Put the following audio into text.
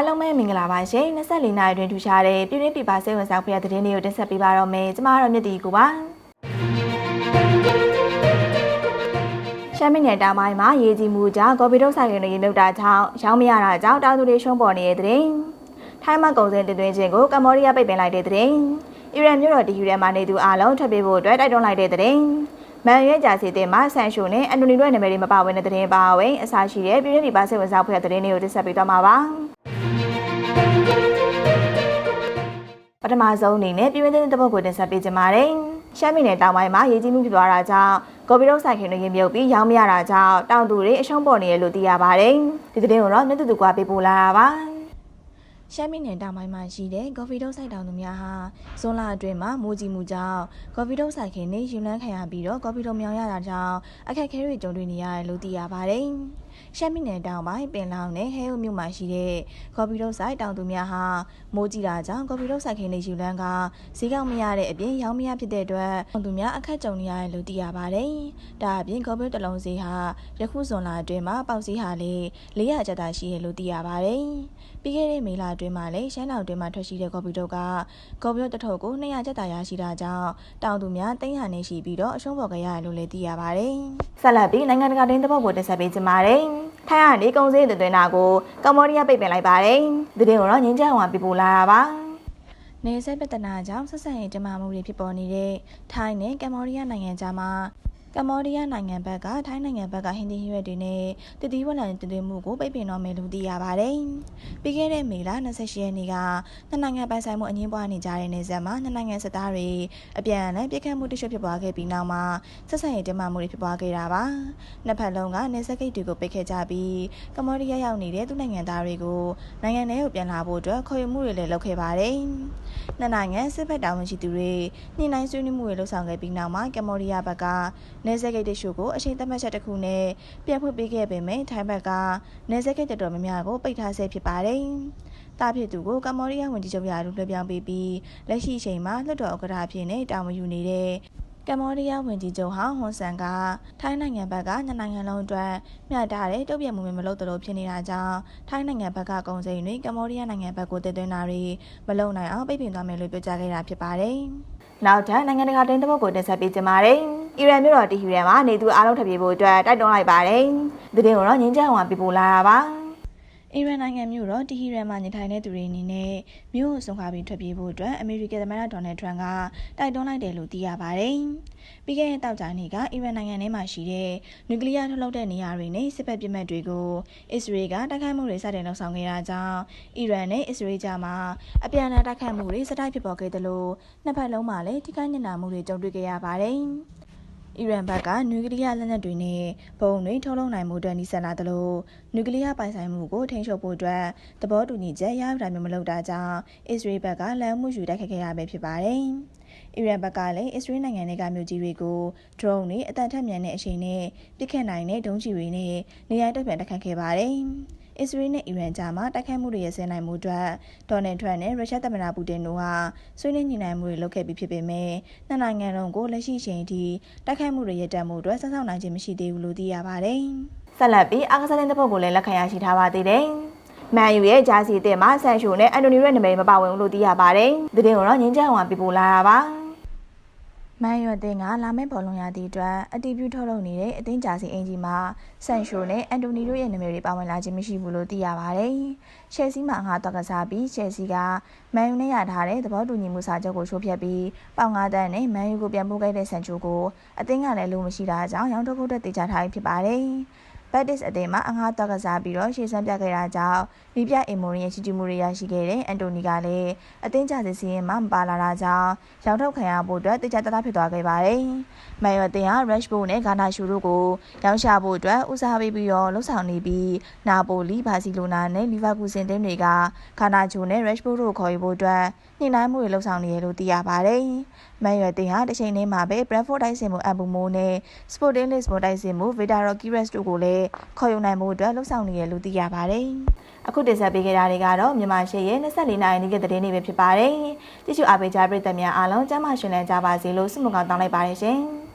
အားလုံးပဲမင်္ဂလာပါရှင်24နိုင်တွင်ထူရှားတဲ့ပြည်တွင်းပြည်ပစိတ်ဝင်စားဖွယ်တဲ့သတင်းတွေကိုတင်ဆက်ပေးပါတော့မယ်ကျမတို့မြတ်တီကိုပါရှမ်းပြည်နယ်တောင်ပိုင်းမှာရေကြီးမှုကြောင့်ကော်ပီတုတ်ဆိုင်ရင်တွေရေမြုပ်တာကြောင့်ရောင်းမရတာကြောင့်တောင်သူတွေရှုံးပေါ်နေတဲ့တဲ့ထိုင်းမှာကုန်စည်တင်သွင်းခြင်းကိုကမ္ဘောဒီးယားပိတ်ပင်လိုက်တဲ့တဲ့အီရန်မြို့တော်တီယူရဲမှာနေသူအားလုံးထွက်ပြေးဖို့အတွက်တိုက်တွန်းလိုက်တဲ့တဲ့မန်ရဲကြာစီတဲ့မှာဆန်ရှုံနဲ့အန်တိုနီတို့ရဲ့နာမည်တွေမပါဝင်တဲ့တဲ့ပါဝင်အစားရှိတဲ့ပြည်တွင်းပြည်ပစိတ်ဝင်စားဖွယ်တဲ့သတင်းတွေကိုတင်ဆက်ပေးသွားမှာပါ ထမဆုံးအနေနဲ့ပြည်တွင်းသတင်းတစ်ပုဒ်ကိုတင်ဆက်ပေးကြပါမယ်။ရှမ်းပြည်နယ်တောင်ပိုင်းမှာရေကြီးမှုဖြစ်သွားတာကြောင့်ကော်ပီတော့ဆိုင်ခင်တွေရင်မြုပ်ပြီးရောင်းမရတာကြောင့်တောင်သူတွေအရှုံးပေါ်နေရလို့သိရပါတယ်။ဒီသတင်းကိုတော့မြတ်တူတူကပေးပို့လာတာပါ။ ရှမ်းပြည်နယ်တောင်ပိုင်းမှာရှိတဲ့ကော်ဖီတုတ်ဆိုင်တောင်သူများဟာဇွန်လအတွင်းမှာမိုးကြီးမှုကြောင့်ကော်ဖီတုတ်ဆိုင်ခင်တွေယူလန်းခံရပြီးတော့ကော်ဖီတုတ်မြောင်ရတာကြောင့်အခက်အခဲတွေကြုံတွေ့နေရတယ်လို့သိရပါတယ်။ရှမ်းပြည်နယ်တောင်ပိုင်းပင်လောင်နဲ့ဟဲယုမြို့မှာရှိတဲ့ကော်ဖီတုတ်ဆိုင်တောင်သူများဟာမိုးကြီးတာကြောင့်ကော်ဖီတုတ်ဆိုင်ခင်တွေယူလန်းကဈေးကောက်မရတဲ့အပြင်ရောင်းမရဖြစ်တဲ့အတွက်တောင်သူများအခက်ကြုံနေရတယ်လို့သိရပါတယ်။ဒါအပြင်ကော်ဖီတစ်လုံးဈေးဟာယခုဇွန်လအတွင်းမှာပေါက်ဈေးဟာလေ400ကျပ်သာရှိရလို့သိရပါတယ်။ပြီးခဲ့တဲ့မေလအတွင်းမှာလည်းရှမ်းတောင်အတွင်းမှာထွက်ရှိတဲ့ကော်ဖီတုတ်ကကော်ဖီတုတ်တစ်ထုပ်ကို200ကျပ်သာရရှိတာကြောင့်တောင်သူများသိန်းဟာနေရှိပြီးတော့အရှုံးပေါ်ကြရတယ်လို့လည်းသိရပါတယ်။ဆက်လက်ပြီးနိုင်ငံတကာတင်းသဘောကိုတင်ဆက်ပေးကြပါမယ်။ထိုင်းကနေကုန်စည်တင်သွင်းတာကိုကမ္ဘောဒီးယားပိတ်ပင်လိုက်ပါတယ်။ဒီတင်ကိုတော့ငင်းချမ်းအောင်ပြပို့လာတာပါ။နေဆက်ပြဿနာကြောင့်ဆက်ဆံရေးတမမှုတွေဖြစ်ပေါ်နေတဲ့ထိုင်းနဲ့ကမ္ဘောဒီးယားနိုင်ငံကြားမှာ ကမ္ဘောဒီးယားနိုင်ငံဘက်ကထိုင်းနိုင်ငံဘက်ကဟင်းသီးဟရွက်တွေနဲ့တတိဝလံတင်သွင်းမှုကိုပိတ်ပင်တော့မယ်လို့သိရပါတယ်။ပြီးခဲ့တဲ့မေလ28ရက်နေ့ကနှစ်နိုင်ငံပိုင်ဆိုင်မှုအငင်းပွားနေကြတဲ့နေဆက်မှာနှစ်နိုင်ငံစစ်သားတွေအပြန်အလှန်ပြစ်ခတ်မှုတချို့ဖြစ်ပွားခဲ့ပြီးနောက်မှာဆက်ဆံရေးတင်းမာမှုတွေဖြစ်ပွားခဲ့တာပါ။နှစ်ဖက်လုံးကနေဆက်ဂိတ်တွေကိုပိတ်ခဲ့ကြပြီးကမ္ဘောဒီးယားရောက်နေတဲ့သူနိုင်ငံသားတွေကိုနိုင်ငံထဲကိုပြန်လာဖို့အတွက်ခေါ်ယူမှုတွေလည်းလုပ်ခဲ့ပါတယ်။နှစ်နိုင်ငံစစ်ဖက်တာဝန်ရှိသူတွေညှိနှိုင်းဆွေးနွေးမှုတွေလုပ်ဆောင်ခဲ့ပြီးနောက်မှာကမ္ဘောဒီးယားဘက်ကနေဆက်ဂိတ်တချို့ကိုအချိန်သတ်မှတ်ချက်တစ်ခုနဲ့ပြန်ဖွင့်ပေးခဲ့ပေမဲ့ထိုင်းဘက်ကနေဆက်ဂိတ်တော်တော်များများကိုပိတ်ထားဆဲဖြစ်ပါတယ်။တာဖြစ်သူကိုကမ္ဘောဒီးယားဝန်ကြီးချုပ်ရာထူးလွှဲပြောင်းပေးပြီးလက်ရှိအချိန်မှာလွှတ်တော်ဥက္ကဋ္ဌဖြစ်နေတာဝန်ယူနေတဲ့ကမ္ဘောဒီးယားဝန်ကြီးချုပ်ဟောင်းဟွန်ဆန်ကထိုင်းနိုင်ငံဘက်ကနှစ်နိုင်ငံလုံးအတွက်မျှတတဲ့တုံ့ပြန်မှုမျိုးမလုပ်သလိုဖြစ်နေတာကြောင့်ထိုင်းနိုင်ငံဘက်ကကုန်စည်တွေကမ္ဘောဒီးယားနိုင်ငံဘက်ကိုတည်သွင်းတာတွေမလုပ်နိုင်အောင်ပိတ်ပင်သွားမယ်လို့ပြောကြားခဲ့တာဖြစ်ပါတယ်။နောက်ထပ်နိုင်ငံတကာတင်းသဘောကိုတင်ဆက်ပေးကြပါမယ်။ အီရန်မြို့တော်တီဟီရန်မှာနေသူအားလုံးထပ်ပြေဖို့အတွက်တိုက်တွန်းလိုက်ပါတယ်။ဒီတင်ကိုတော့ငင်းချမ်းအောင်ပြပို့လာတာပါ။အီရန်နိုင်ငံမြို့တော်တီဟီရန်မှာနေထိုင်တဲ့သူတွေအနေနဲ့မြို့ကိုဆုံးခါပြီးထွက်ပြေးဖို့အတွက်အမေရိကန်သမ္မတဒေါ်နယ်ထရန့်ကတိုက်တွန်းလိုက်တယ်လို့သိရပါတယ်။ပြီးခဲ့တဲ့တောက်ကြနေ့ကအီရန်နိုင်ငံထဲမှာရှိတဲ့နျူကလ িয়ার ထုတ်လုပ်တဲ့နေရာတွေနဲ့စစ်ဘက်ပစ်မှတ်တွေကိုအစ္စရေးကတိုက်ခိုက်မှုတွေစတင်လုပ်ဆောင်ခဲ့တာကြောင့်အီရန်နဲ့အစ္စရေးကြားမှာအပြန်အလှန်တိုက်ခိုက်မှုတွေစတိုက်ဖြစ်ပေါ်ခဲ့တယ်လို့နှစ်ဖက်လုံးမှာလည်းထိခိုက်ညံ့နာမှုတွေကြုံတွေ့ခဲ့ရပါတယ်။ အီရန်ဘက်ကနျူကလ িয়ার လက်နက်တွေနဲ့ဘုံတွေထုတ်လုပ်နိုင်မှုအတွက်နှိစက်လာသလိုနျူကလ িয়ার ပိုင်ဆိုင်မှုကိုထိန်းချုပ်ဖို့အတွက်သဘောတူညီချက်ရယူတာမျိုးမလုပ်တာကြောင့်အစ္စရေးဘက်ကလမ်းမှုယူတိုက်ခတ်ခဲ့ရပဲဖြစ်ပါတယ်။အီရန်ဘက်ကလည်းအစ္စရေးနိုင်ငံတွေကမြို့ကြီးတွေကို drone တွေအတန်ထက်မြန်တဲ့အချိန်နဲ့ပစ်ခတ်နိုင်တဲ့ဒုံးကျည်တွေနဲ့နေရာတက်ပြန်တက်ခတ်ခဲ့ပါတယ်။ အစ္စရေးနဲ့အီရန်ကြားမှာတိုက်ခိုက်မှုတွေရဆင်းနိုင်မှုအတွက်ဒေါ်နယ်ထရန့်နဲ့ရုရှားသမ္မတပူတင်တို့ဟာဆွေးနွေးညှိနှိုင်းမှုတွေလုပ်ခဲ့ပြီးဖြစ်ပေမဲ့နှစ်နိုင်ငံလုံးကိုလက်ရှိချိန်ထိတိုက်ခိုက်မှုတွေရပ်တန့်မှုအတွက်ဆက်ဆောင်နိုင်ခြင်းမရှိသေးဘူးလို့သိရပါတယ်။ဆက်လက်ပြီးအာကစားတဲ့ပုတ်ကိုလည်းလက်ခံရရှိထားပါသေးတယ်။မန်ယူရဲ့ဂျာစီအသစ်မှာဆန်ရှိုနဲ့အန်တိုနီရဲ့နာမည်မပါဝင်ဘူးလို့သိရပါတယ်။ဒီတင်ကိုတော့ငင်းချမ်းအောင်ပြပို့လာတာပါ။ မန်ရွက်တင်ကလာမယ့်ဘောလုံးရာသီအတွက်အတီးပြုထုတ်လုပ်နေတဲ့အသင်းကြာစီအင်ဂျီမှာဆန်ရှိုနဲ့အန်တိုနီတို့ရဲ့နာမည်တွေပါဝင်လာခြင်းမရှိဘူးလို့သိရပါတယ်။ရှယ်ဆီမှာငါတော့ကစားပြီးရှယ်ဆီကမန်ယူနဲ့ရထားတဲ့သဘောတူညီမှုစာချုပ်ကိုချိုးဖျက်ပြီးပေါင်၅တန်းနဲ့မန်ယူကိုပြန်ပို့ခဲ့တဲ့ဆန်ချိုကိုအသင်းကလည်းလုံးမရှိတာကြောင့်ရောင်းထုတ်ဖို့အတွက်တေချာထားပြီးဖြစ်ပါတယ်။ ဘက်ဒစ်အသင်းမှာအငှားတော့ကစားပြီးတော့ရှေ့ဆန်းပြခဲ့တာကြောင့်မိပြအီမိုရီရဲ့ချီကျူးမှုတွေရရှိခဲ့တဲ့အန်တိုနီကလည်းအသင်းကြစစ်စင်းမှာမပါလာတာကြောင့်ရောင်းထုတ်ခံရဖို့အတွက်တေချာတသားဖြစ်သွားခဲ့ပါတယ်။မန်ယူအသင်းဟာ Rashford နဲ့ဂါနာရှူတို့ကိုရောင်းချဖို့အတွက်ဦးစားပေးပြီးတော့လှုပ်ဆောင်နေပြီးနာပိုလီဘာစီလိုနာနဲ့လီဗာပူးစင်တင်းတွေကဂါနာချိုနဲ့ Rashford တို့ကိုခေါ်ယူဖို့အတွက်ညှိနှိုင်းမှုတွေလှုပ်ဆောင်နေရလို့သိရပါတယ်။ မန်ယူအသင်းဟာတစ်ချိန်တည်းမှာပဲ Brentford တိုက်စစ်မှုအမ်ဘူမိုးနဲ့ Sporting Lisbon တိုက်စစ်မှု Vidal Queiroz တို့ကိုလည်းခေါ်ယူနိုင်မှုအတွက်လှုပ်ဆောင်နေရလို့သိရပါတယ်။အခုတင်ဆက်ပေးခဲ့တာတွေကတော့မြန်မာရှေ့ရဲ့24နိုင်နေ့ကသတင်းတွေပဲဖြစ်ပါတယ်။ကြည့်ရှုအားပေးကြပရိသတ်များအားလုံးကျမ်းမာရှင်လန်းကြပါစေလို့ဆုမကောင်းတောင်းလိုက်ပါတယ်ရှင်။